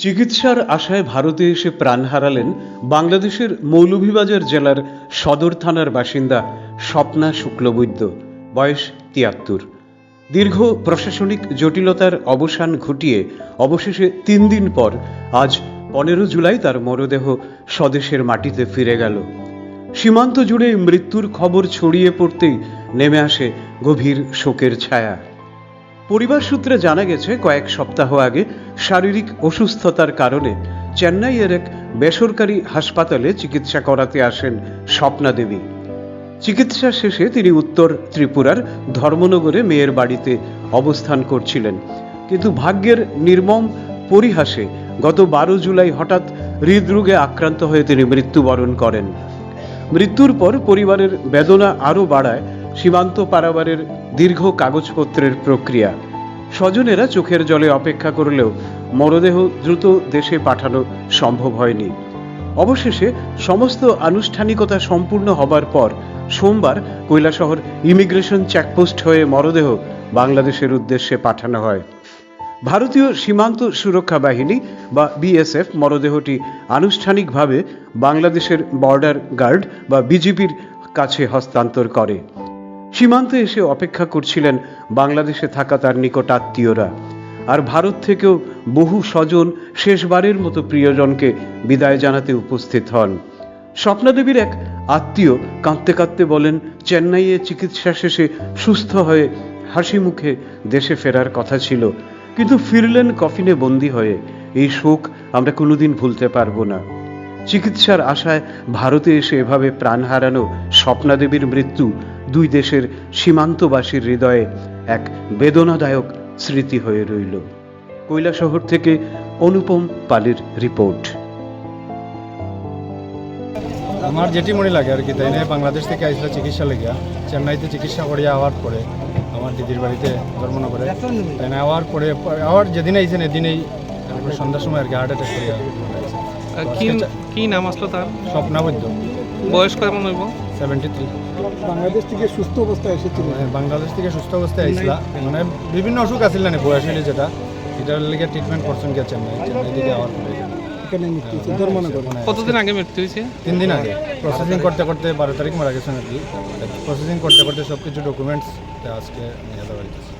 চিকিৎসার আশায় ভারতে এসে প্রাণ হারালেন বাংলাদেশের মৌলভীবাজার জেলার সদর থানার বাসিন্দা স্বপ্না শুক্লবৈদ্য, বয়স তিয়াত্তর। দীর্ঘ প্রশাসনিক জটিলতার অবসান ঘটিয়ে অবশেষে তিন দিন পর আজ পনেরো জুলাই তার মরদেহ স্বদেশের মাটিতে ফিরে গেল। সীমান্ত জুড়ে মৃত্যুর খবর ছড়িয়ে পড়তেই নেমে আসে গভীর শোকের ছায়া। পরিবার সূত্রে জানা গেছে, কয়েক সপ্তাহ আগে শারীরিক অসুস্থতার কারণে চেন্নাইয়ের এক বেসরকারি হাসপাতালে চিকিৎসা করাতে আসেন স্বপ্না দেবী। চিকিৎসা শেষে তিনি উত্তর ত্রিপুরার ধর্মনগরে মেয়ের বাড়িতে অবস্থান করছিলেন। কিন্তু ভাগ্যের নির্মম পরিহাসে গত বারো জুলাই হঠাৎ হৃদরোগে আক্রান্ত হয়ে তিনি মৃত্যুবরণ করেন। মৃত্যুর পর পরিবারের বেদনা আরও বাড়ায় সীমান্ত পারাবারের দীর্ঘ কাগজপত্রের প্রক্রিয়া। স্বজনেরা চোখের জলে অপেক্ষা করলেও মরদেহ দ্রুত দেশে পাঠানো সম্ভব হয়নি। অবশেষে সমস্ত আনুষ্ঠানিকতা সম্পূর্ণ হবার পর সোমবার কৈলাসহর ইমিগ্রেশন চেকপোস্ট হয়ে মরদেহ বাংলাদেশের উদ্দেশ্যে পাঠানো হয়। ভারতীয় সীমান্ত সুরক্ষা বাহিনী বা বিএসএফ মরদেহটি আনুষ্ঠানিকভাবে বাংলাদেশের বর্ডার গার্ড বা বিজিবির কাছে হস্তান্তর করে। সীমান্তে এসে অপেক্ষা করছিলেন বাংলাদেশে থাকা তার নিকট আত্মীয়রা। আর ভারত থেকেও বহু স্বজন শেষবারের মতো প্রিয়জনকে বিদায় জানাতে উপস্থিত হন। স্বপ্নাদেবীর এক আত্মীয় কাঁদতে কাঁদতে বলেন, চেন্নাইয়ে চিকিৎসা শেষে সুস্থ হয়ে হাসি মুখে দেশে ফেরার কথা ছিল, কিন্তু ফিরলেন কফিনে বন্দি হয়ে। এই শোক আমরা কোনোদিন ভুলতে পারব না। চিকিৎসার আশায় ভারতে এসে এভাবে প্রাণ হারানো স্বপ্নাদেবীর মৃত্যু দুই দেশের সীমান্তবাসীর হৃদয়ে এক বেদনাদায়ক স্মৃতি হয়ে রইল। কৈলাসহর থেকে অনুপম পালের রিপোর্ট। আমার যেটি মনে লাগে আর কি, তাই নিয়ে বাংলাদেশ থেকে আসলে চিকিৎসা লেগিয়া চেন্নাইতে চিকিৎসা করিয়া আওয়ার পরে আমার দিদির বাড়িতে ধর্মনগরে, তাই না, আওয়ার পরে, আওয়ার যেদিন আইছেন, এদিনেই সন্ধ্যার সময় আর কি হার্ট অ্যাটাক করিয়া কি কি নাম আসলো তার? স্বপ্নাবদ্ধ বয়স কেমন হইব? সেভেন্টি থ্রি বাংলাদেশ থেকে সুস্থ অবস্থায় এসেছিল। বাংলাদেশ থেকে সুস্থ অবস্থায় আইসলা মানে বিভিন্ন অসুখ আসছিল না বয়স হইলে যেটা। এটার লেগে ট্রিটমেন্ট করছেন গিয়া চেন্নাই। চেন্নাই থেকে আওয়ার পরে। হয়েছে মানে কতদিন আগে মৃত্যু হয়েছে? তিন দিন আগে। প্রসেসিং করতে করতে বারো তারিখ মারা গেছেন আর কি। প্রসেসিং করতে করতে সব কিছু ডকুমেন্টস আজকে নিয়ে যাওয়া হইতেছে।